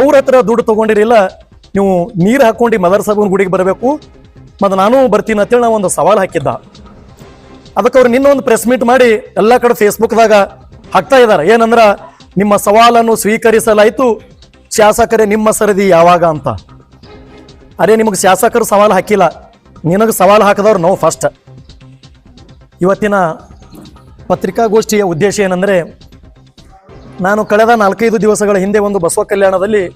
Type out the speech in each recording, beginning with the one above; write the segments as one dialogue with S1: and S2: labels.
S1: ಅವ್ರ ಹತ್ರ ದುಡ್ಡು ತಗೊಂಡಿರಲಿಲ್ಲ ನೀವು ನೀರು ಹಾಕೊಂಡು ಮದರ್ ಗುಡಿಗೆ ಬರಬೇಕು. ಮತ್ತು ನಾನು ಬರ್ತೀನಿ ಅಂತೇಳಿ ನಾವು ಒಂದು ಸವಾಲು ಹಾಕಿದ್ದ. ಅದಕ್ಕೆ ಅವ್ರು ನಿನ್ನ ಒಂದು ಪ್ರೆಸ್ ಮೀಟ್ ಮಾಡಿ ಎಲ್ಲ ಕಡೆ ಫೇಸ್ಬುಕ್ದಾಗ ಹಾಕ್ತಾ ಇದ್ದಾರೆ ಏನಂದ್ರೆ ನಿಮ್ಮ ಸವಾಲನ್ನು ಸ್ವೀಕರಿಸಲಾಯಿತು, ಶಾಸಕರೇ ನಿಮ್ಮ ಸರದಿ ಯಾವಾಗ ಅಂತ. ಅರೆ, ನಿಮಗೆ ಶಾಸಕರು ಸವಾಲು ಹಾಕಿಲ್ಲ. ನಿನಗೆ ಸವಾಲು ಹಾಕಿದವ್ರು ನಾವು ಫಸ್ಟ್ ಇವತ್ತಿನ ಪತ್ರಿಕಾಗೋಷ್ಠಿಯ ಉದ್ದೇಶ ಏನಂದರೆ ನಾನು ಕಳೆದ ನಾಲ್ಕೈದು ದಿವಸಗಳ ಹಿಂದೆ ಒಂದು ಬಸವ ಕಲ್ಯಾಣದಲ್ಲಿ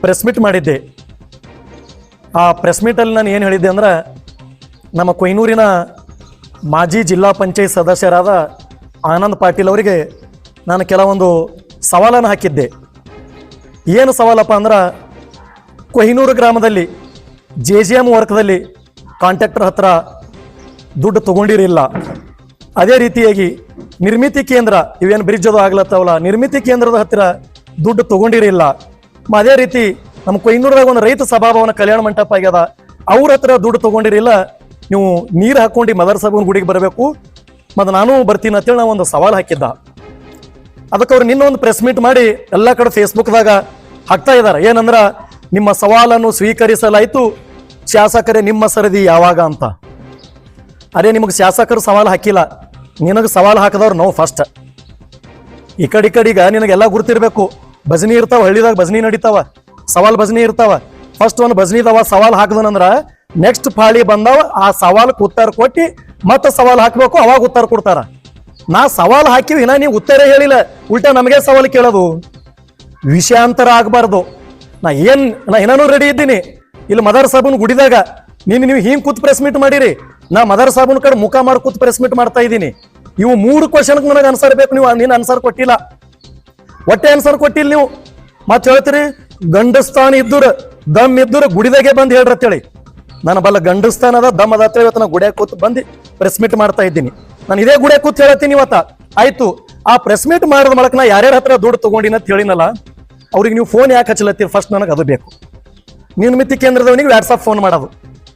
S1: ಪ್ರೆಸ್ ಮೀಟ್ ಮಾಡಿದ್ದೆ. ಆ ಪ್ರೆಸ್ ಮೀಟಲ್ಲಿ ನಾನು ಏನು ಹೇಳಿದ್ದೆ ಅಂದ್ರೆ, ನಮ್ಮ ಕೊಯ್ನೂರಿನ ಮಾಜಿ ಜಿಲ್ಲಾ ಪಂಚಾಯತ್ ಸದಸ್ಯರಾದ ಆನಂದ್ ಪಾಟೀಲ್ ಅವರಿಗೆ ನಾನು ಕೆಲವೊಂದು ಸವಾಲನ್ನು ಹಾಕಿದ್ದೆ. ಏನು ಸವಾಲಪ್ಪ ಅಂದ್ರೆ ಕೊಹಿನೂರು ಗ್ರಾಮದಲ್ಲಿ ಜೆ ಜಿ ಎಂ ವರ್ಕ್ದಲ್ಲಿ ಕಾಂಟ್ರಾಕ್ಟರ್ ಹತ್ರ ದುಡ್ಡು ತಗೊಂಡಿರಿಲ್ಲ ಅದೇ ರೀತಿಯಾಗಿ ನಿರ್ಮಿತಿ ಕೇಂದ್ರ, ಇವೇನು ಬ್ರಿಡ್ಜ್ ಅದು ಆಗ್ಲತ್ತವಲ್ಲ, ನಿರ್ಮಿತಿ ಕೇಂದ್ರದ ಹತ್ತಿರ ದುಡ್ಡು ತಗೊಂಡಿರಲಿಲ್ಲ. ಅದೇ ರೀತಿ ನಮ್ಮ ಕೊಯ್ನೂರದಾಗ ಒಂದು ರೈತ ಸಭಾಭವನ ಕಲ್ಯಾಣ ಮಂಟಪ ಆಗ್ಯದ. ಅವ್ರ ಹತ್ರ ದುಡ್ಡು ತಗೊಂಡಿರಲಿಲ್ಲ. ನೀವು ನೀರು ಹಾಕೊಂಡು ಮದರ್ ಸಾಬನ್ ಗುಡಿಗೆ ಬರಬೇಕು. ಮತ್ತು ನಾನು ಬರ್ತೀನಿ ಅಂತೇಳಿ ನಾವು ಒಂದು ಸವಾಲು ಹಾಕಿದ್ದ. ಅದಕ್ಕೆ ಅವ್ರು ನಿನ್ನ ಒಂದು ಪ್ರೆಸ್ ಮೀಟ್ ಮಾಡಿ ಎಲ್ಲ ಕಡೆ ಫೇಸ್ಬುಕ್ದಾಗ ಹಾಕ್ತಾ ಇದ್ದಾರೆ ಏನಂದ್ರ, ನಿಮ್ಮ ಸವಾಲನ್ನು ಸ್ವೀಕರಿಸಲಾಯಿತು. ಶಾಸಕರೇ ನಿಮ್ಮ ಸರದಿ ಯಾವಾಗ ಅಂತ. ಅದೇ ನಿಮಗೆ ಶಾಸಕರು ಸವಾಲು ಹಾಕಿಲ್ಲ. ನಿನಗೆ ಸವಾಲು ಹಾಕಿದವ್ರು ನೋವು ಫಸ್ಟ್ ಈ ಕಡೆ ಈ ನಿನಗೆಲ್ಲ ಗುರ್ತಿರ್ಬೇಕು. ಭಜನಿ ಇರ್ತಾವ, ಹಳ್ಳಿದಾಗ ಭಜನಿ ನಡೀತಾವ. ಸವಾಲ್ ಭಜನಿ ಇರ್ತಾವ. ಫಸ್ಟ್ ಒಂದು ಭಜನಿದವ ಸವಾಲ್ ಹಾಕದನಂದ್ರ ನೆಕ್ಸ್ಟ್ ಪಾಳಿ ಬಂದವ, ಆ ಸವಾಲ್ಕ್ ಉತ್ತರ ಕೊಟ್ಟು ಮತ್ತೆ ಸವಾಲ್ ಹಾಕ್ಬೇಕು, ಅವಾಗ ಉತ್ತರ ಕೊಡ್ತಾರ. ನಾ ಸವಾಲ್ ಹಾಕಿವಿ ನಾ ನೀವು ಉತ್ತರ ಹೇಳಿಲ್ಲ. ಉಲ್ಟಾ ನಮಗೆ ಸವಾಲು ಕೇಳೋದು. ವಿಷಯಾಂತರ ಆಗಬಾರ್ದು. ನಾ ಏನ್, ನಾ ಏನಾನು ರೆಡಿ ಇದ್ದೀನಿ. ಇಲ್ಲಿ ಮದರ್ ಸಾಬನ್ ಗುಡಿದಾಗ, ನೀನು, ನೀವು ಹಿಂಗ್ ಕೂತ್ ಪ್ರೆಸ್ ಮೀಟ್ ಮಾಡಿರಿ. ನಾ ಮದರ್ ಸಾಬೂನ್ ಕಡೆ ಮುಖ ಮಾಡಿ ಕೂತ್ ಪ್ರೆಸ್ ಮೀಟ್ ಮಾಡ್ತಾ ಇದ್ದೀನಿ. ಇವು ಮೂರು ಕ್ವಶನ್ ನನಗೆ ಆನ್ಸರ್ ಬೇಕು, ನೀವು ನೀನು ಆನ್ಸರ್ ಕೊಟ್ಟಿಲ್ಲ. ಒಟ್ಟೆ ಆನ್ಸರ್ ಕೊಟ್ಟಿಲ್ಲ ನೀವು. ಮತ್ತೆ ಹೇಳ್ತೀರಿ, ಗಂಡಸ್ತಾನ ಇದ್ದರು, ದಮ್ ಇದ್ದರು ಗುಡಿದಾಗೆ ಬಂದು ಹೇಳ್ರತ್ತೇಳಿ ನನ್ನ ಬಲ್ಲ ಗಂಡಸ್ತಾನ ಅದ, ದಮ್ ಅದ ಅಂತೇಳಿ ಇವತ್ತು ನಾ ಗುಡಿಯಾಗ ಕೂತ್ ಬಂದು ಪ್ರೆಸ್ ಮೀಟ್ ಮಾಡ್ತಾ ಇದ್ದೀನಿ. ನಾನು ಇದೇ ಗುಡಿಯಾಗ ಕೂತ್ ಹೇಳತ್ತೀನಿ ಇವತ್ತ. ಆಯ್ತು, ಆ ಪ್ರೆಸ್ ಮೀಟ್ ಮಾಡಿದ ಮೂಲಕ ನಾ ಯಾರ್ಯಾರ ಹತ್ರ ದುಡ್ಡು ತಗೊಂಡಿನ ಅಂತ ಹೇಳಿನಲ್ಲ, ಅವ್ರಿಗೆ ನೀವು ಫೋನ್ ಯಾಕೆ ಹಚ್ಚಲತ್ತೀರಿ? ಫಸ್ಟ್ ನನಗೆ ಅದು ಬೇಕು. ನಿರ್ಮಿತಿ ಕೇಂದ್ರದವನಿಗೆ ವ್ಯಾಟ್ಸಪ್ ಫೋನ್ ಮಾಡೋದು.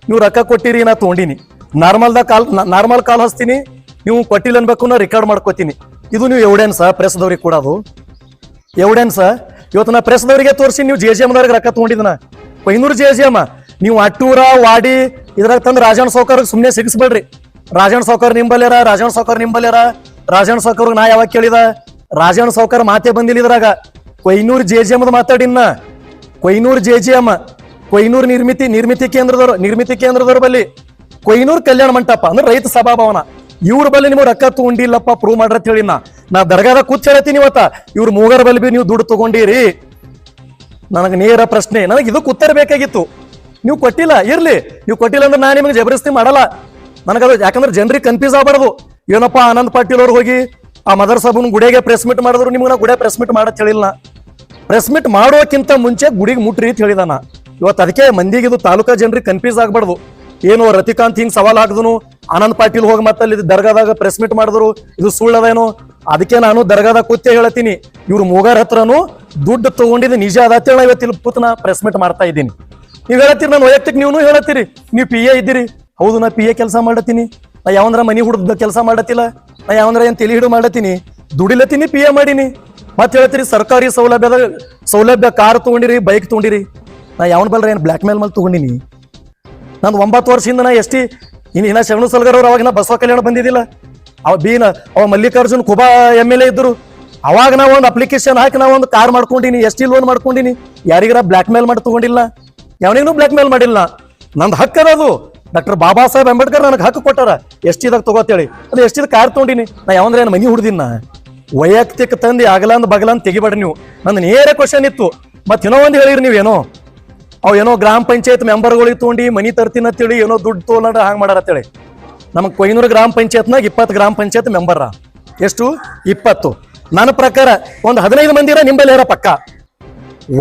S1: ನೀವು ರೊಕ್ಕ ಕೊಟ್ಟಿರಿ ನಾ ತೊಗೊಂಡಿನಿ. ನಾರ್ಮಲ್ದಾಗ ಕಾಲ್ ನಾರ್ಮಲ್ ಕಾಲ್ ಹಚ್ತೀನಿ. ನೀವು ಕೊಟ್ಟಿಲ್ಲ ಅನ್ಬೇಕು ನಾ ರೆಕಾರ್ಡ್ ಮಾಡ್ಕೋತೀನಿ. ಇದು ನೀವು ಎವಿಡೆನ್ಸ್ ಪ್ರೆಸ್ದವ್ರಿಗೆ ಕೊಡೋದು ಎವಿಡೆನ್ಸ್ ಇವತ್ತು ನಾ ಪ್ರೆಸ್ದವರಿಗೆ ತೋರಿಸಿ, ನೀವು ಜೆ ಜಿ ಎಮ್ದವ್ರಿಗೆ ರೊಕ್ಕ ನಾ ಕೊಯ್ನೂರು ಜೆ ಜಿ ಎಂ ನೀವು ಅಟ್ಟೂರ, ವಾಡಿ, ಇದ್ರಾಗ ತಂದು ರಾಜಣ್ಣ ಸೌಕರ್ಗೆ ಸುಮ್ಮನೆ ಸಿಗಿಸ್ಬೇಡ್ರಿ. ರಾಜಣ್ಣ ಸೌಕರ್ ನಿಂಬಲ್ಯಾರ, ರಾಜಣ್ಣ ಸೌಕರ್ ನಿಂಬಲ್ಯಾರ. ರಾಜಣ್ಣ ಸೌಕರ್ಗೆ ನಾ ಯಾವಾಗ ಕೇಳಿದ? ರಾಜಣ್ಣ ಸೌಕರ್ ಮಾತೇ ಬಂದಿಲ್ಲ ಇದ್ರಾಗ. ಕೊಯ್ನೂರು ಜೆ ಜಿ ಎಮ್ದು ಮಾತಾಡಿನ್ನ. Koynur J G M Koynur Nirmiti Nirmiti ಕೇಂದ್ರದವ್ರು, Nirmiti ಕೇಂದ್ರದವ್ರ ಬಲ್ಲಿ. ಕೊಯ್ನೂರು ಕಲ್ಯಾಣ ಮಂಟಪ ಅಂದ್ರೆ ರೈತ ಸಭಾಭವನ. ಇವ್ರ ಬಲ್ಲಿ ನೀವು ರೊಕ್ಕ ತಗೊಂಡಿಲ್ಲಪ್ಪ ಪ್ರೂವ್ ಮಾಡ್ರಿ ಹೇಳಿ ನಾ ನಾ ದರ್ಗಾದ ಕೂತ್ ಹೇಳ್ತೀನಿ ಇವತ್ತ. ಇವ್ರ ಮೂಗರ ಬಲ್ಲಿ ನೀವು ದುಡ್ಡು ತಗೊಂಡಿರಿ. ನನಗೆ ನೇರ ಪ್ರಶ್ನೆ. ನನಗೆ ಇದಕ್ಕೆ ಉತ್ತರ ಬೇಕಾಗಿತ್ತು. ನೀವು ಕೊಟ್ಟಿಲ್ಲ, ಇರ್ಲಿ. ನೀವು ಕೊಟ್ಟಿಲ್ಲ ಅಂದ್ರೆ ನಾನು ನಿಮಗೆ ಜಬರಿಸ್ತಿ ಮಾಡಲ್ಲ. ನನಗದು ಯಾಕಂದ್ರೆ ಜನರಿಗೆ ಕನ್ಫ್ಯೂಸ್ ಆಗಬಾರ್ದು. ಏನಪ್ಪ ಆನಂದ್ ಪಾಟೀಲ್ ಅವ್ರು ಹೋಗಿ ಆ ಮದರ್ ಸಾಬನ್ ಗುಡಿಗೆ ಪ್ರೆಸ್ ಮೀಟ್ ಮಾಡಿದ್ರು, ನಿಮ್ಗೆ ನಾ ಗುಡಿಯ ಪ್ರೆಸ್ ಮೀಟ್ ಮಾಡತ್ ಹೇಳಿಲ್ಲ ಪ್ರೆಸ್ ಮೀಟ್ ಮಾಡೋಕ್ಕಿಂತ ಮುಂಚೆ ಗುಡಿಗೆ ಮುಟ್ರಿ ಅಂತ ಹೇಳಿದಾನ ಇವತ್ತು ಅದಕ್ಕೆ ಮಂದಿಗೆ ಇದು ತಾಲೂಕಾ ಜನರಿಗೆ ಕನ್ಫ್ಯೂಸ್ ಆಗ್ಬಾರ್ದು. ಏನು ರತಿಕಾಂತ್ ಹಿಂಗ್ ಸವಾಲ್ ಹಾಕಿದನು ಆನಂದ್ ಪಾಟೀಲ್ ಹೋಗಿ ಮತ್ತೆ ಅಲ್ಲಿ ದರ್ಗಾದಾಗ ಪ್ರೆಸ್ ಮೀಟ್ ಮಾಡಿದ್ರು, ಇದು ಸುಳ್ಳದೇನು? ಅದಕ್ಕೆ ನಾನು ದರ್ಗಾದಾಗ ಕೂತೆ ಹೇಳತ್ತೀನಿ ಇವ್ರು ಮೂಗಾರ್ ಹತ್ರನು ದುಡ್ಡು ತಗೊಂಡಿದ್ದು ನಿಜ ಅದ ಹೇಳ ಇವತ್ತು ಇಲ್ಲಿ ಕೂತ್ ನಾ ಪ್ರೆಸ್ ಮೀಟ್ ಮಾಡ್ತಾ ಇದ್ದೀನಿ. ನೀವು ಹೇಳತ್ತೀರಿ ನಾನು ವೈಯಕ್ತಿಕ ನೀವು ಹೇಳತ್ತೀರಿ ನೀವು ಪಿ ಎ ಇದ್ದೀರಿ. ಹೌದು, ನಾ ಪಿ ಎ ಕೆಲಸ ಮಾಡತ್ತೀನಿ ನಾ ಯಾವಂದ್ರ ಮನಿ ಹುಡುಗ ಕೆಲಸ ಮಾಡತ್ತಿಲ್ಲ ನಾ ಯಾವಂದ್ರ ಏನ್ ತಲೆ ಹಿಡು ಮಾಡತ್ತೀನಿ ದುಡಿಲತ್ತೀನಿ ಪಿ ಎ ಮಾಡೀನಿ. ಮತ್ತೆ ಹೇಳ್ತೀರಿ ಸರ್ಕಾರಿ ಸೌಲಭ್ಯದ ಸೌಲಭ್ಯ ಕಾರ್ ತಗೊಂಡಿರಿ ಬೈಕ್ ತಗೊಂಡಿರಿ. ನಾ ಯಾವನ್ ಬಲ್ರ ಏನ್ ಬ್ಲ್ಯಾಕ್ ಮೇಲ್ ಮೇಲೆ ತಗೊಂಡಿನಿ? ನಾನು ಒಂಬತ್ತು ವರ್ಷದಿಂದ ನಾ ಎಷ್ಟಿ ಇನ್ನು ಇನ್ನ ಶರಣು ಸಲ್ಗರ್ ಅವ್ರು ಅವಾಗ ನಾ ಬಸವ ಕಲ್ಯಾಣ ಬಂದಿದ್ದಿಲ್ಲ. ಅವ ಬೀನ ಅವ Mallikarjun Khuba M L A ಇದ್ರು ಅವಾಗ ನಾ ಒಂದು ಅಪ್ಲಿಕೇಶನ್ ಹಾಕಿ ನಾ ಒಂದು ಕಾರ್ ಮಾಡ್ಕೊಂಡಿನಿ, ಎಸ್ ಟಿ ಲೋನ್ ಮಾಡ್ಕೊಂಡಿನಿ. ಯಾರಿಗಾರ ಬ್ಲ್ಯಾಕ್ ಮೇಲ್ ಮಾಡಿ ತಗೊಂಡಿಲ್ಲ. ಯಾವನಿಗೂ ಬ್ಲ್ಯಾಕ್ ಮೇಲ್ ಮಾಡಿಲ್ಲ. ನಂದು ಹಕ್ಕ ಅದು ಡಾಕ್ಟರ್ ಬಾಬಾ ಸಾಹೇಬ್ ಅಂಬೇಡ್ಕರ್ ನನಗೆ ಹಕ್ಕು ಕೊಟ್ಟಾರ. ಎಸ್ ಟಿದಾಗ ತಗೋತೇಳಿ. ಅದು ಎಸ್ ಟಿದ ಕಾರ್ ತಗೊಂಡಿನಿ. ನಾ ಯಾವಂದ್ರೆ ಏನು ಮನಿ ಹುಡ್ದಿನ ವೈಯಕ್ತಿಕ ತಂದು ಅಗಲಂದು ಬಗಲಂದ್ ತೆಗಿಬೇಡ ನೀವು. ನಂದು ನೇರ ಕ್ವಶನ್ ಇತ್ತು. ಮತ್ತೆ ಇನ್ನೋ ಒಂದು ಹೇಳಿರಿ ನೀವೇನೋ. ಅವ್ ಏನೋ ಗ್ರಾಮ ಪಂಚಾಯತ್ ಮೆಂಬರ್ಗಳಿಗೆ ತೊಗೊಂಡು ಮನಿ ತರ್ತೀನಿ ಅಂತೇಳಿ ಏನೋ ದುಡ್ಡು ತೊಗೊಂಡ ಹಾಂಗೆ ಮಾಡಾರ ಅಂತೇಳಿ. ನಮಗೆ ಕೊಯ್ನೂರು ಗ್ರಾಮ ಪಂಚಾಯತ್ನಾಗ ಇಪ್ಪತ್ತು ಗ್ರಾಮ ಪಂಚಾಯತ್ ಮೆಂಬರ ಎಷ್ಟು? ಇಪ್ಪತ್ತು. ನನ್ನ ಪ್ರಕಾರ ಒಂದು ಹದಿನೈದು ಮಂದಿರ ನಿಂಬಲ್ಲಿ ಇರೋ ಪಕ್ಕ.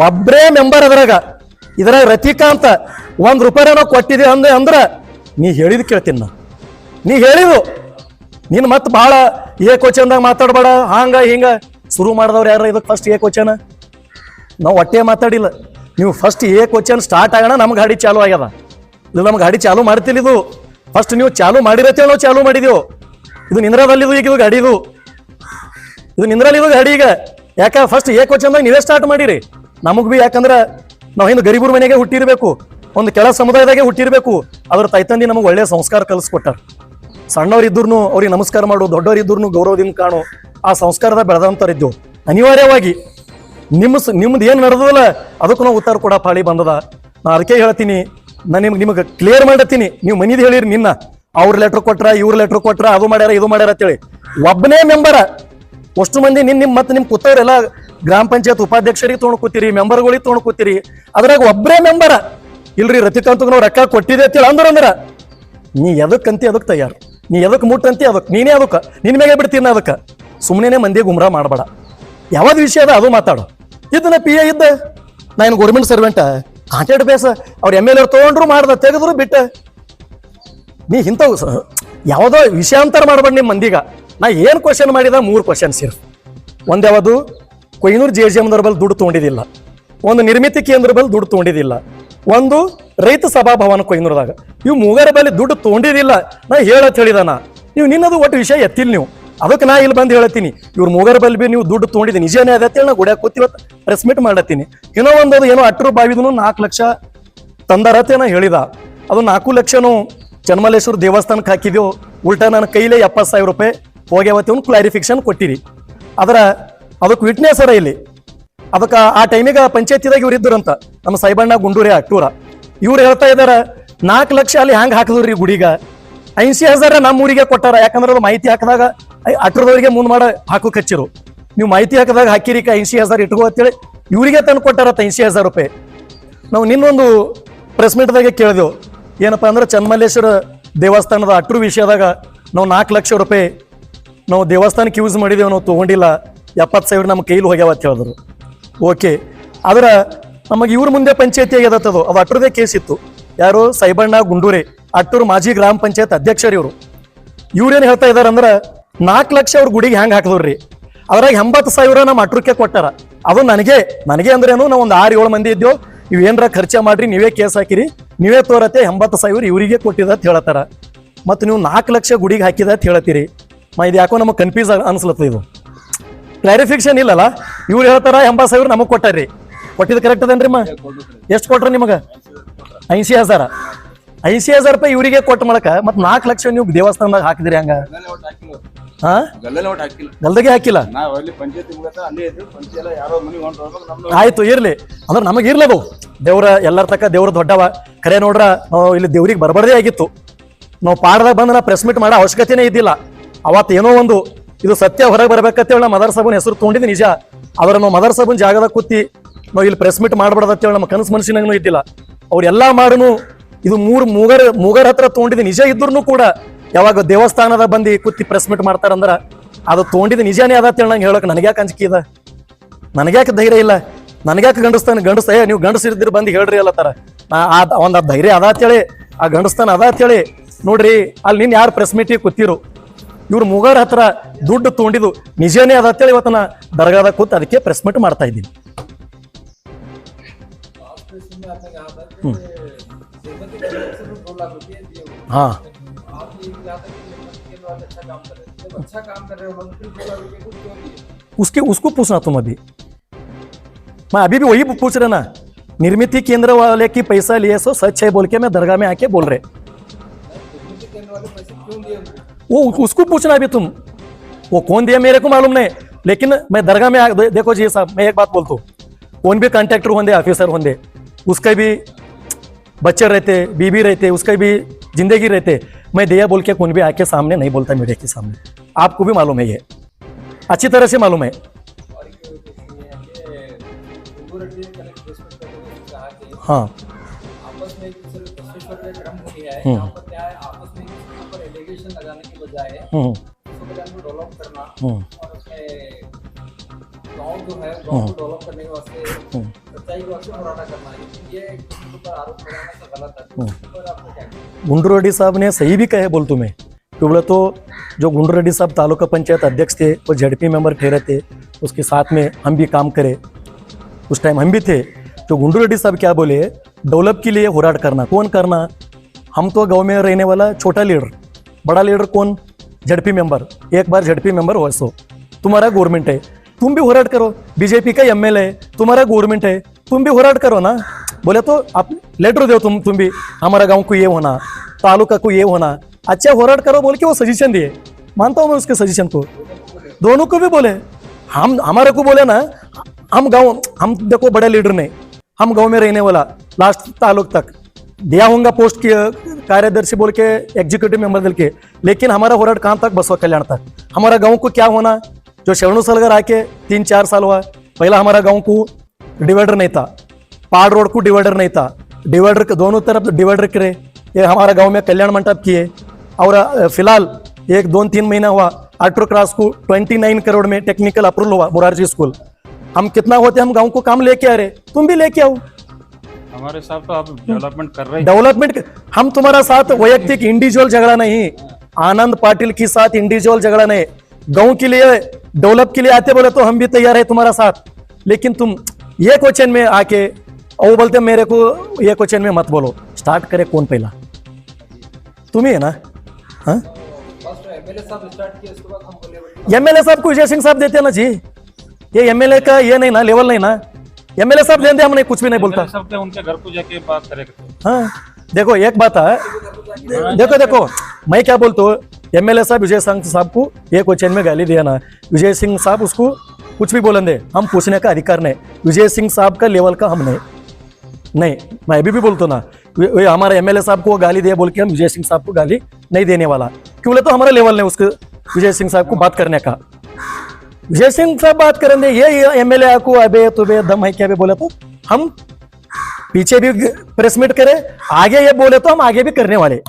S1: ಒಬ್ರೇ ಮೆಂಬರ್ ಅದ್ರಾಗ. ಇದ್ರಾಗ ರತಿಕಾಂತ ಒಂದು ರೂಪಾಯಿನೋ ಕೊಟ್ಟಿದೆ ಅಂದೆ ಅಂದ್ರೆ ನೀ ಹೇಳಿದ್ ಕೇಳ್ತೀನಿ ನಾ ನೀ ಹೇಳಿದು ನೀನು ಮತ್ತೆ ಭಾಳ ಏ ಕ್ವಶನ್ದಾಗ ಮಾತಾಡಬೇಡ, ಹಾಂಗ ಹಿಂಗ. ಶುರು ಮಾಡಿದವ್ರು ಯಾರು ಇದಕ್ಕೆ ಫಸ್ಟ್ ಏ ಕ್ವಶನ್? ನಾವು ಒಟ್ಟೆ ಮಾತಾಡಿಲ್ಲ. ನೀವು ಫಸ್ಟ್ ಏ ಕ್ವಶನ್ ಸ್ಟಾರ್ಟ್ ಆಗೋಣ, ನಮ್ಗೆ ಗಾಡಿ ಚಾಲು ಆಗ್ಯದ. ಇದು ನಮ್ಮ ಗಾಡಿ ಚಾಲು ಮಾಡ್ತಿಲ್ಲ ಇದು. ಫಸ್ಟ್ ನೀವು ಚಾಲು ಮಾಡಿರತ್ತೇಳಿ ನಾವು ಚಾಲು ಮಾಡಿದೆವು ಇದು ನಿಂದ್ರದಲ್ಲಿದು ಈಗ ಇದು ಗಾಡಿ ಇದು ಇದು ನಿಂದ್ರಲ್ಲಿ ಇದು ಗಾಡಿ ಈಗ. ಯಾಕ ಫಸ್ಟ್ ಏ ಕ್ವಶನ್ದಾಗ ನೀವೇ ಸ್ಟಾರ್ಟ್ ಮಾಡಿರಿ. ನಮಗ್ ಬಿ ಯಾಕಂದ್ರೆ ನಾವು ಹಿಂದೆ ಗರೀಬರ ಮನೆಗೆ ಹುಟ್ಟಿರಬೇಕು. ಒಂದು ಕೆಳ ಸಮುದಾಯದಾಗೆ ಹುಟ್ಟಿರ್ಬೇಕು. ಅದ್ರ ತೈತಂದಿ ನಮಗೆ ಒಳ್ಳೆಯ ಸಂಸ್ಕಾರ ಕಲಿಸ್ಕೊಟ್ಟಾರ. ಸಣ್ಣವರಿದ್ರು ಅವ್ರಿಗೆ ನಮಸ್ಕಾರ ಮಾಡು ದೊಡ್ಡವರಿದ್ರು ಗೌರವದಿಂದ ಕಾಣು. ಆ ಸಂಸ್ಕಾರದ ಬೆಳೆದಂತರಿದ್ದೆವು ಅನಿವಾರ್ಯವಾಗಿ ನಿಮ್ಮ ನಿಮ್ದು ಏನು ನಡೆದಲ್ಲ ಅದಕ್ಕೂ ನಾವು ಉತ್ತರ ಕೊಡ ಪಾಳಿ ಬಂದದ. ನಾ ಅದಕ್ಕೆ ಹೇಳ್ತೀನಿ ನಾನು ನಿಮ್ಗೆ, ನಿಮಗೆ ಕ್ಲಿಯರ್ ಮಾಡತ್ತೀನಿ ನೀವು ಮನಿದು ಹೇಳಿರಿ ನಿನ್ನ. ಅವ್ರ ಲೆಟ್ರ್ ಕೊಟ್ರ, ಇವ್ರ ಲೆಟ್ರ್ ಕೊಟ್ರ, ಅದು ಮಾಡ್ಯಾರ, ಇದು ಮಾಡ್ಯಾರ ಅಂತೇಳಿ. ಒಬ್ಬನೇ ಮೆಂಬರ ಅಷ್ಟು ಮಂದಿ ನಿನ್ನ ನಿಮ್ಮ ಮತ್ತೆ ನಿಮ್ಮ ಕೂತವ್ರೆಲ್ಲ ಗ್ರಾಮ ಪಂಚಾಯತ್ ಉಪಾಧ್ಯಕ್ಷರಿಗೆ ತೊಗೊಂಡು ಕೂತೀರಿ ಮೆಂಬರ್ಗಳಿಗೆ ತೊಗೊಂಡು ಕೂತೀರಿ. ಅದ್ರಾಗ ಒಬ್ಬರೇ ಮೆಂಬರ ಇಲ್ರಿ ರತಿಕಾಂತ್ ನಾವು ರೊಕ್ಕ ಕೊಟ್ಟಿದೆ ಅಂತೇಳಿ ಅಂದ್ರ ಅಂದ್ರ, ನೀ ಎದಕ್ಕಂತಿ ಅದಕ್ಕೆ ತಯಾರು? ನೀ ಎದಕ್ಕೆ ಮುಟ್ಟಂತಿ ಅದಕ್ಕೆ ನೀನೇ ಅದಕ್ಕೆ? ನಿನ್ ಮೇಲೆ ಬಿಡ್ತೀನಿ ಅದಕ್ಕೆ? ಸುಮ್ಮನೆ ಮಂದಿ ಗುಮ್ರಾ ಮಾಡಬೇಡ. ಯಾವ್ದು ವಿಷಯ ಅದ ಅದು ಮಾತಾಡು. ಇದನ್ನ ಪಿ ಎ ಇದ್ದ. ನಾ ಏನು ಗೌರ್ಮೆಂಟ್ ಸರ್ವೆಂಟ ಕಾಂಟ್ರಾಕ್ಟ್ ಬೇಸ. ಅವ್ರು ಎಂ ಎಲ್ ಎ ತೊಗೊಂಡ್ರು ಮಾಡ್ದ, ತೆಗೆದ್ರು ಬಿಟ್ಟ. ನೀ ಇಂಥವು ಯಾವುದೋ ವಿಷಯಾಂತರ ಮಾಡಬೇಡ ನಿಮ್ಮ ಮಂದಿಗ. ನಾ ಏನು ಕ್ವಶನ್ ಮಾಡಿದ? ಮೂರು ಕ್ವಶನ್ ಸಿರ್ ಒಂದು ಯಾವುದು? ಕೊಯ್ನೂರು ಜೆ ಜಿ ಎಮ್ದವ್ರ ಬಲ್ಲಿ ದುಡ್ಡು ತೊಗೊಂಡಿದ್ದಿಲ್ಲ. ಒಂದು ನಿರ್ಮಿತಿ ಕೇಂದ್ರ ಬಲ್ಲಿ ದುಡ್ಡು ತೊಗೊಂಡಿದ್ದಿಲ್ಲ. ಒಂದು ರೈತ ಸಭಾಭವನ ಕೊಯ್ನೂರದಾಗ. ಇವು ಮೂಗರ ಬಳಿ ದುಡ್ಡು ತೊಗೊಂಡಿದ್ದಿಲ್ಲ. ನಾ ಹೇಳತ್ ಹೇಳಿದಾನ ನೀವು ನಿನ್ನದು ಒಟ್ಟು ವಿಷಯ ಎತ್ತಿಲ್ಲ ನೀವು. ಅದಕ್ಕೆ ನಾ ಇಲ್ಲಿ ಬಂದು ಹೇಳ್ತೀನಿ ಇವ್ರ ಮೂಗರ ಬಲ್ಲಿ ಬಿ ನೀವು ದುಡ್ಡು ತೊಗೊಂಡಿದ್ದೆ, ನಿಜನೇ ಅದ ಅಂತೇಳಿ ನಾ ಗುಡಿಯಾಗ ಕೂತಿ ಇವತ್ತು ಪ್ರೆಸ್ ಮೀಟ್ ಮಾಡತ್ತೀನಿ ಏನೋ ಒಂದು ಏನೋ ಅಟ್ರು ಬಾವಿದನು ನಾಲ್ಕು ಲಕ್ಷ ತಂದಾರತ್ತೆ ನಾ ಹೇಳಿದ. ಅದು ನಾಲ್ಕು ಲಕ್ಷನೂ ಚನ್ಮಲೇಶ್ವರ ದೇವಸ್ಥಾನಕ್ಕೆ ಹಾಕಿದ್ದೆವು ಉಲ್ಟಾ ನನ್ನ ಕೈಲೇ ಎಪ್ಪತ್ತು ಸಾವಿರ ರೂಪಾಯಿ ಹೋಗ್ಯಾವತ್ತೆ ಒಂದು ಕ್ಲಾರಿಫಿಕೇಶನ್ ಕೊಟ್ಟಿರಿ. ಅದರ ಅದಕ್ಕೆ ವಿಟ್ನೆಸ್ ಅರ ಇಲ್ಲಿ. ಅದಕ್ಕೆ ಆ ಟೈಮಿಗೆ ಪಂಚಾಯತಿದಾಗ ಇವ್ರು ಇದ್ರಂತ, ನಮ್ಮ ಸೈಬಣ್ಣ ಗುಂಡೂರಿ ಅಟ್ಟೂರ. ಇವ್ರು ಹೇಳ್ತಾ ಇದ್ದಾರೆ ನಾಲ್ಕು ಲಕ್ಷ ಅಲ್ಲಿ ಹ್ಯಾಂಗೆ ಹಾಕಿದ್ರಿ ಗುಡಿಗ? ಐಂಸಿ ಹಜಾರ ನಮ್ಮ ಊರಿಗೆ ಕೊಟ್ಟಾರ. ಯಾಕಂದ್ರೆ ಅದು ಮಾಹಿತಿ ಹಾಕಿದಾಗ ಅಟ್ರದವರಿಗೆ ಮುಂದ್ ಮಾಡ, ಹಾಕು ಕಚ್ಚಿರು. ನೀವು ಮಾಹಿತಿ ಹಾಕಿದಾಗ ಹಾಕಿರಿಕ ಐನ್ಸಿ ಹಜಾರ್ ಇಟ್ಕೋ ಅಂತೇಳಿ ಇವರಿಗೆ ತಂದು ಕೊಟ್ಟಾರತ್ತ ಐನ್ಸಿ ಹಜಾರ್ ರೂಪಾಯಿ. ನಾವು ನಿನ್ನೊಂದು ಪ್ರೆಸ್ ಮೀಟ್ದಾಗೆ ಕೇಳಿದೆವು. ಏನಪ್ಪಾ ಅಂದ್ರೆ ಚನ್ಮಲ್ಲೇಶ್ವರ ದೇವಸ್ಥಾನದ ಅಟ್ರು ವಿಷಯದಾಗ ನಾವು ನಾಲ್ಕು ಲಕ್ಷ ರೂಪಾಯಿ ನಾವು ದೇವಸ್ಥಾನಕ್ಕೆ ಯೂಸ್ ಮಾಡಿದೆವು ನಾವು ತೊಗೊಂಡಿಲ್ಲ. ಎಪ್ಪತ್ತು ಸಾವಿರ ನಮ್ಮ ಕೈಲಿ ಹೋಗ್ಯಾವ ಅಂತ ಹೇಳಿದ್ರು. ಓಕೆ ಆದ್ರೆ ನಮಗೆ ಇವ್ರ ಮುಂದೆ ಪಂಚಾಯತಿ ಆಗ್ಯದತ್ತದು ಅದು. ಅಟ್ರದೇ ಕೇಸ್ ಇತ್ತು. ಯಾರು ಸೈಬಣ್ಣ ಗುಂಡೂರೆ. ಅಟ್ಟೂರು ಮಾಜಿ ಗ್ರಾಮ ಪಂಚಾಯತ್ ಅಧ್ಯಕ್ಷರು ಇವರು. ಇವ್ರೇನು ಹೇಳ್ತಾ ಇದಾರೆ ಅಂದ್ರೆ ನಾಲ್ಕು ಲಕ್ಷ ಅವ್ರ ಗುಡಿಗೆ ಹ್ಯಾಂಗ್ ಹಾಕಿದ್ರಿ ಅದ್ರಾಗ ಎಂಬತ್ತು ಸಾವಿರ ನಮ್ಮ ಅಟ್ರಕ್ಕೆ ಕೊಟ್ಟಾರ. ಅದು ನನಗೆ ನನಗೆ ಅಂದ್ರೇನು ನಾವು ಒಂದು ಆರು ಏಳು ಮಂದಿ ಇದ್ದೇವು. ಇವ್ ಖರ್ಚು ಖರ್ಚ ಮಾಡ್ರಿ, ನೀವೇ ಕೇಸ್ ಹಾಕಿರಿ. ನೀವೇ ತೋರತ್ತೆ, ಎಂಬತ್ತು ಸಾವಿರ ಇವರಿಗೆ ಕೊಟ್ಟಿದ ಅಂತ ಹೇಳತ್ತಾರ ಮತ್ತು ನೀವು ನಾಲ್ಕು ಲಕ್ಷ ಗುಡಿಗೆ ಹಾಕಿದ ಅಂತ ಹೇಳತ್ತೀರಿ ಮಾ ಇದು ಯಾಕೋ ನಮಗೆ ಕನ್ಫ್ಯೂಸ್ ಅನ್ಸ್ಲತ್ತ ಇದು. ಕ್ಲಾರಿಫಿಕೇಶನ್ ಇಲ್ಲಲ್ಲ? ಇವ್ರು ಹೇಳ್ತಾರ ಎಂಬತ್ತು ಸಾವಿರ ನಮಗೆ ಕೊಟ್ಟಾರ್ರಿ. ಕೊಟ್ಟಿದ್ದು ಕರೆಕ್ಟ್ ಅದೇನ್ರಿ ಮಾ? ಎಷ್ಟು ಕೊಟ್ರಿ ನಿಮಗೆ? ಐಸಿ ಹಜಾರ ಐಂಸಿ ಹಜಾರ್ ರೂಪಾಯಿ ಇವರಿಗೆ ಕೊಟ್ಟು ಮಾಡಕ ಮತ್ ನಾಲ್ಕು ಲಕ್ಷ ನೀವು ದೇವಸ್ಥಾನದಾಗ ಹಾಕಿದ್ರಿ ಹಂಗ? ಹಾ? ಗಲ್ದಾಗೆ ಹಾಕಿಲ್ಲ. ಆಯ್ತು ಇರ್ಲಿ. ಅಂದ್ರೆ ನಮಗೆ ಇರ್ಲದು. ದೇವ್ರ ಎಲ್ಲರ ತಕ್ಕ ದೇವ್ರ ದೊಡ್ಡವ. ಕರೆ ನೋಡ್ರ ನಾವು ಇಲ್ಲಿ ದೇವ್ರಿಗೆ ಬರಬಾರ್ದೇ ಆಗಿತ್ತು. ನಾವು ಪಾಡ್ದಾಗ ಬಂದು ನಾ ಪ್ರೆಸ್ ಮೀಟ್ ಮಾಡೋ ಅವಶ್ಯಕತೆನೇ ಇದ್ದಿಲ್ಲ. ಅವತ್ತು ಏನೋ ಒಂದು ಇದು ಸತ್ಯ ಹೊರಗೆ ಬರ್ಬೇಕಂತೇಳಿ ನಾ ಮದರ್ ಸಾಬನ್ ಹೆಸರು ತೊಗೊಂಡಿದ್ದೆ ನಿಜ. ಆದ್ರೆ ನಾವು ಮದರ್ ಸಾಬನ್ ಜಾಗದಾಗ ಕೂತಿ ನಾವು ಇಲ್ಲಿ ಪ್ರೆಸ್ ಮೀಟ್ ಮಾಡಬಾರ್ದಂತೇಳಿ ನಮ್ಮ ಕನಸು ಮನಸ್ಸಿನಾಗೂ ಇದ್ದಿಲ್ಲ. ಅವ್ರೆಲ್ಲ ಮಾಡನು ಇದು ಮೂರು ಮೂಗರ್ ಮೂಗರ್ ಹತ್ರ ತೊಗೊಂಡಿದ್ದು ನಿಜ ಇದ್ರು ಕೂಡ ಯಾವಾಗ ದೇವಸ್ಥಾನದ ಬಂದು ಕುತ್ತಿ ಪ್ರೆಸ್ ಮೀಟ್ ಮಾಡ್ತಾರಂದ್ರ ಅದು ತೊಗೊಂಡಿದ್ದು ನಿಜಾನೇ ಅದ ನಂಗೆ ಹೇಳಕ್ ನನಗ್ಯಾಕೆ ಅಂಜಿಕೆ ಇದೆ. ನನಗ್ಯಾಕೆ ಧೈರ್ಯ ಇಲ್ಲ. ನನಗ್ಯಾಕೆ ಗಂಡಸ್ತಾನ ಗಂಡಸ್ತ ನೀವು ಗಂಡಸಿರ್ದಿರ ಬಂದು ಹೇಳ್ರಿ ಅಲ್ಲತ್ತಾರ. ನಾ ಆ ಒಂದು ಧೈರ್ಯ ಅದ ಅಂತೇಳಿ, ಆ ಗಂಡಸ್ತಾನ ಅದ ಅಂತೇಳಿ ನೋಡ್ರಿ ಅಲ್ಲಿ ನಿನ್ ಯಾರು ಪ್ರೆಸ್ ಮೀಟಿಗೆ ಕೂತಿರು? ಇವ್ರು ಮುಗರ್ ಹತ್ರ ದುಡ್ಡು ತೊಗೊಂಡಿದ್ದು ನಿಜನೇ ಅದ ಅಂತೇಳಿ ಇವತ್ತು ನಾ ದರ್ಗಾದ ಕೂತ್ ಅದಕ್ಕೆ ಪ್ರೆಸ್ ಮೀಟ್ ಮಾಡ್ತಾ ಇದ್ದೀನಿ.
S2: हो।
S1: उसके, उसको पूछना तुम अभी। मैं अभी भी वही पूछ रहा ना, निर्मित केंद्र वाले की पैसा लिए सो सच है बोल के मैं दरगाह में आके बोल रहे? वो उसको पूछना अभी तुम। वो कौन दिया मेरे को मालूम नहीं, लेकिन मैं दरगाह में आ- दे- देखो जी साहब, मैं एक बात बोलता हूँ। कौन भी कॉन्ट्रैक्टर होंगे ऑफिसर होंगे उसका भी बच्चे रहते बीबी रहते उसके भी ज़िंदगी रहते। मैं दिया बोल के कौन भी आके सामने नहीं बोलता मीडिया के सामने। आपको भी मालूम है ये। अच्छी तरह से मालूम है।
S2: है। कि गुरु रेड्डी ने कलेक्ट प्लेसमेंट करते हुए कहा कि
S1: हाँ
S2: आपस गाँव जो है गाँव को डेवलप करने के वास्ते। सच्चाई के वास्ते मुरादा करना है। ये आरोप लगाना तो गलत है?
S1: गुंडू रेड्डी साहब ने सही भी कहे बोल तुम्हें क्यों बोले तो जो गुंडू रेड्डी साहब तालुका पंचायत अध्यक्ष थे वो झड़पी मेंबर ठहरे थे उसके साथ में हम भी काम करे। उस टाइम हम भी थे। तो गुंडू रेड्डी साहब क्या बोले? डेवलप के लिए होराट करना। कौन करना? हम तो गाँव में रहने वाला छोटा लीडर। बड़ा लीडर कौन? झड़पी मेंबर एक बार झड़पी मेंबर हो सो तुम्हारा गवर्नमेंट है। तुम भी होराट करो। बीजेपी का एमएलए तुम्हारा गवर्नमेंट है, तुम भी होराट करो ना। बोले तो आप लेटर दो तुम तुम भी। हमारा गाँव को ये होना, तालुका को ये होना। अच्छा होराट करो, बोल के वो सजेशन दिए। मानता हूँ मैं उसके सजेशन को। दोनों को भी बोले। हम, हमारे को बोले ना, हम गाँव, हम देखो बड़े लीडर नहीं। हम गाँव में रहने वाला लास्ट तालुक तक। दिया होगा पोस्ट की कार्यदर्शी बोल के एग्जीक्यूटिव मेंबर दिल के। लेकिन हमारा होराट कहाँ तक? बसवा कल्याण तक। हमारा गाँव को क्या होना? जो शरणु सलगर आके तीन चार साल हुआ पहला हमारा गाँव को डिवाइडर नहीं था। पहाड़ रोड को डिवाइडर नहीं था। डिवाइडर के दोनों तरफ़ डिवाइडर करे। ये हमारा गाँव में कल्याण मंडप किए। और फ़िलहाल एक दो तीन महीना हुआ। अल्ट्रो क्रॉस को 29 करोड़ में टेक्निकल अप्रूवल हुआ मोरारजी स्कूल। हम कितना होते हम गाँव को काम लेके आ रहे। तुम भी लेके आओ।
S3: हमारे साथ तो आप डेवलपमेंट कर रहे हैं।
S1: डेवलपमेंट हम तुम्हारा साथ वैयक्तिक इंडिविजुअल झगड़ा नहीं। आनंद पाटिल के साथ इंडिविजुअल झगड़ा नहीं। गाँव के लिए डेवलप के लिए आते बोले तो हम भी तैयार है तुम्हारा साथ। लेकिन तुम ये क्वेश्चन में आके और वो बोलते मेरे को ये क्वेश्चन में मत बोलो। स्टार्ट करे कौन पहला? तुम ही है ना? हाँ?
S2: फ़र्स्ट एमएलए साहब
S1: को विजय सिंह साहब देते हैं ना जी। ये एमएलए का ये नहीं ना लेवल नहीं ना। एमएलए साहब देते हम नहीं कुछ भी नहीं बोलता।
S3: उनके घर को जाके बात करेंगे।
S1: हाँ देखो एक बात है। देखो देखो मैं क्या बोलता हूँ? एमएलए साहब, विजय सिंह साहब को ये क्वेश्चन में गाली दिया ना विजय सिंह साहब उसको कुछ भी बोलन दे, हम पूछने का अधिकार नहीं। विजय सिंह साहब का लेवल का हम नहीं। नहीं, मैं अभी भी बोलता ना हमारे एमएलए साहब को गाली दिया बोल के हम विजय सिंह साहब को गाली नहीं देने वाला। क्यों बोले तो हमारा लेवल नहीं उसके, विजय सिंह साहब को बात करने का। विजय सिंह साहब बात करेंगे, ये एमएलए को अबे, तुबे, दम है क्या बे बोले तो? हम पीछे भी प्रेस मीट करे, आगे ये बोले तो हम आगे भी करने वाले।